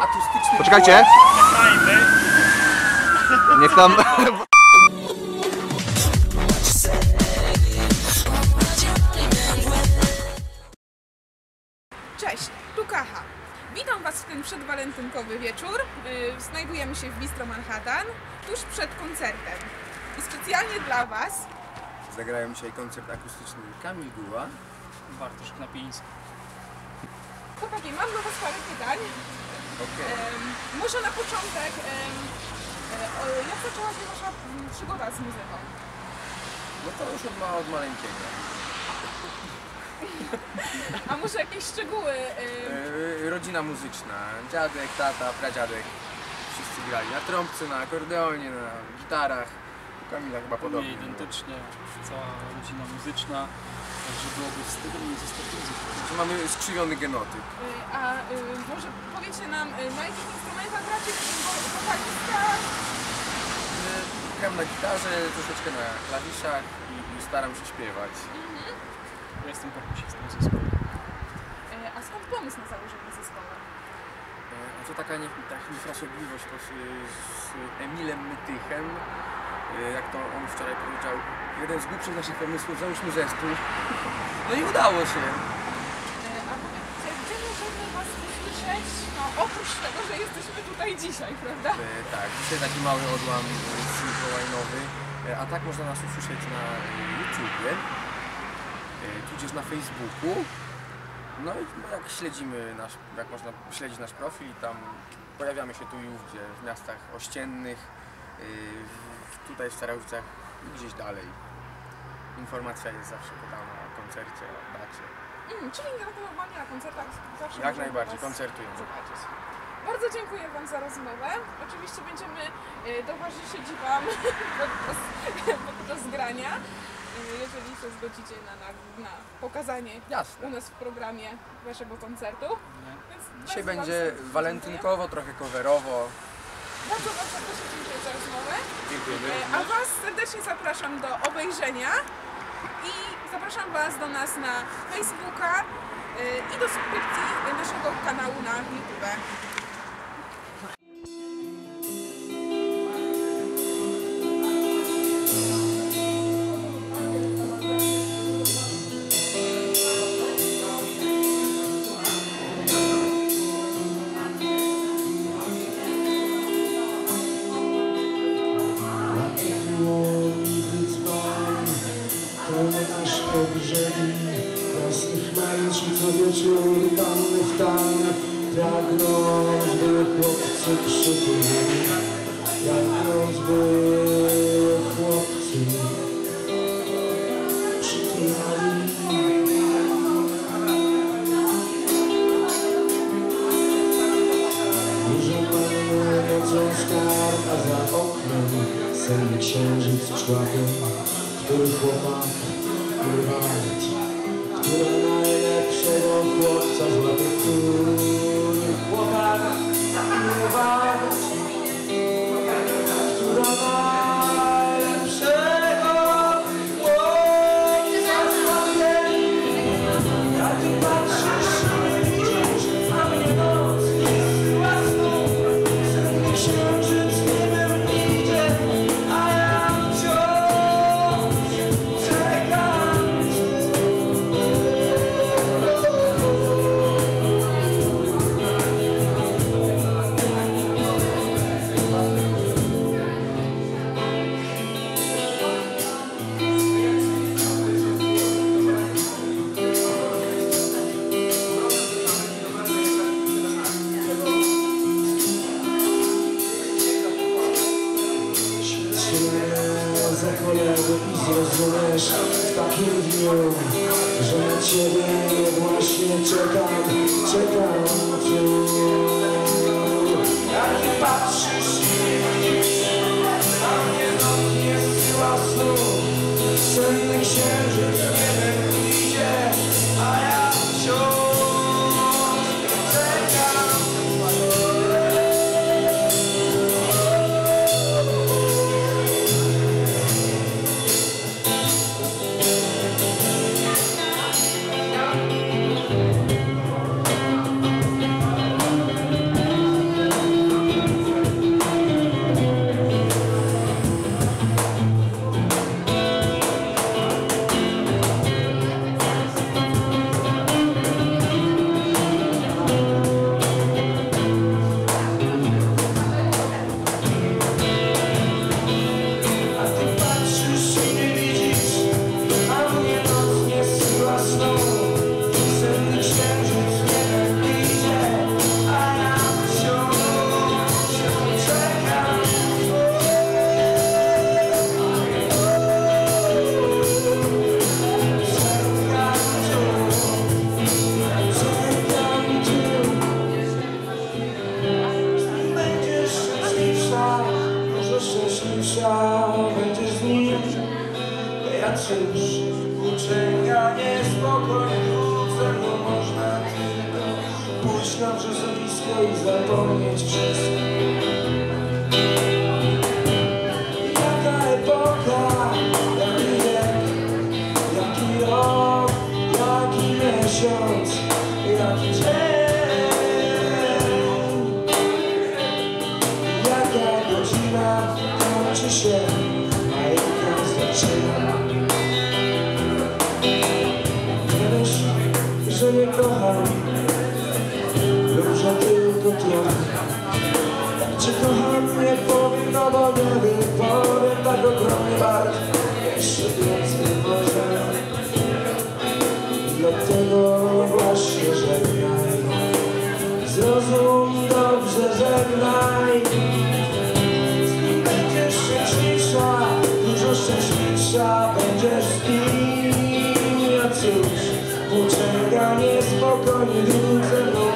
akustyczny Poczekajcie. Niech tam... Cześć, tu Kacha. Witam Was w ten przedwalentynkowy wieczór. Yy, Znajdujemy się w Bistro Manhattan, tuż przed koncertem. I specjalnie dla Was Zagrają dzisiaj koncert akustyczny Kamil Guła. Bartosz Knapiński. chłopaki, mam do Was parę pytań. Em, może na początek, e, jak zaczęła się Wasza przygoda z muzyką? No to już od, ma, od maleńkiego. A może jakieś szczegóły? E, rodzina muzyczna. Dziadek, tata, pradziadek. Wszyscy grali na trąbce, na akordeonie, na gitarach. Kamila chyba Nie podobnie. identycznie, cała rodzina muzyczna, także byłoby wstydu nie zostać muzyką. Że mamy skrzywiony genotyp. y, A y, może powiecie nam, y, na jakich instrumentach gracie? Wo- Wokalistka? E, Gram na gitarze, troszeczkę na klawiszach i, i staram się śpiewać. Ja jestem perkusistą zespołu. A skąd pomysł na założenie zespołu? A to taka, nie, taka niefrasobliwość po, z z Emilem Mytychem. E, Jak to on wczoraj powiedział, jeden z głupszych naszych pomysłów, załóżmy zespół. No i udało się. A powiedzcie, gdzie możemy Was usłyszeć? No oprócz tego, że jesteśmy tutaj dzisiaj, prawda? E, Tak, dzisiaj taki mały odłam z Mikołajnowy. E, A tak można nas usłyszeć na YouTubie, tudzież na Facebooku. No i jak śledzimy nasz, jak można śledzić nasz profil, tam pojawiamy się tu i ówdzie, w miastach ościennych, w- tutaj w Starowicach i gdzieś dalej. Informacja jest zawsze podana o koncercie, o dacie. Mm, czyli normalnie na koncertach zawsze Jak najbardziej, koncertujemy. zobaczyć. Bardzo dziękuję Wam za rozmowę. Oczywiście będziemy e, towarzyszyć Wam podczas, podczas grania, e, jeżeli się zgodzicie na, na, na pokazanie Jasne. u nas w programie Waszego koncertu. Więc Dzisiaj będzie walentynkowo, trochę coverowo. dziękuję. Bardzo Wam serdecznie dziękuję za rozmowę. Dziękujemy. E, A Was serdecznie zapraszam do obejrzenia i zapraszam Was do nas na Facebooka e, i do subskrypcji naszego kanału na YouTube. Panny niosą skarb, a za oknem. Senny księżyc człapią, który chłopak, który wart, który najlepszego chłopca złapie, który chłopak, który Jak szczęśliwsza będziesz z nim. Patrzysz, uczenia niespokojnie ze mną można tylko Pójść na brzozowisko i zapomnieć wszystko. kocham Róża tylko trud Czy kocham nie powiem, no bo nie wiem Powiem tak ogromnie bardzo Jeszcze więcej może Dlatego właśnie żegnaj. Zrozum dobrze, żegnaj. Będziesz szczęśliwsza Dużo szczęśliwsza będziesz z tym Ja cóż, włóczęga nie broken knees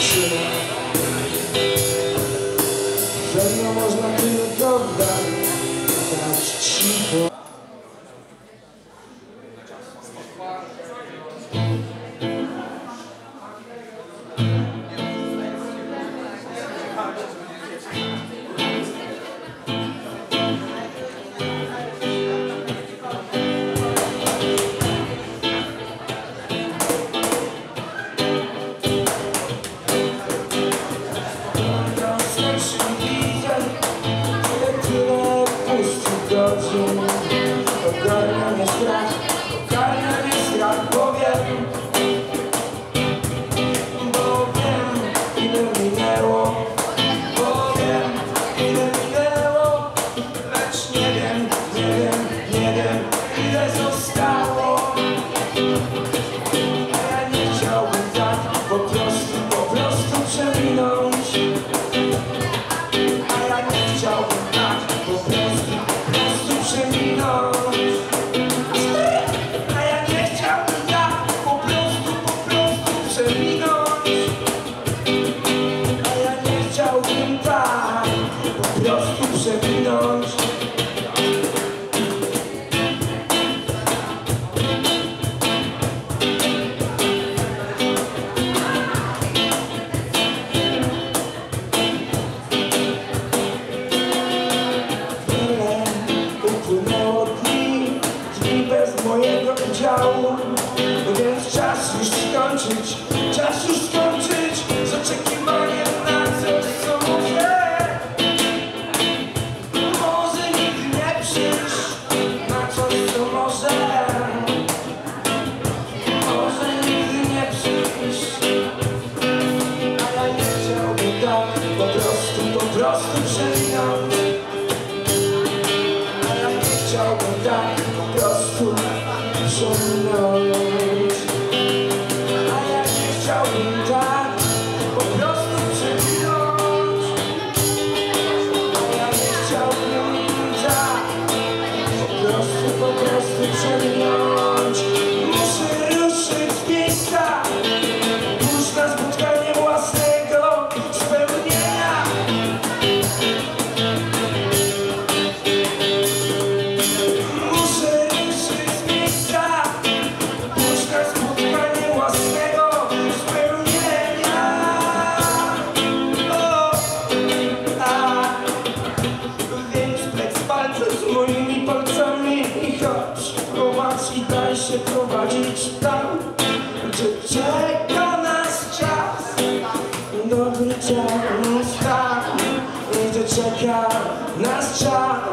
是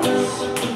Peace.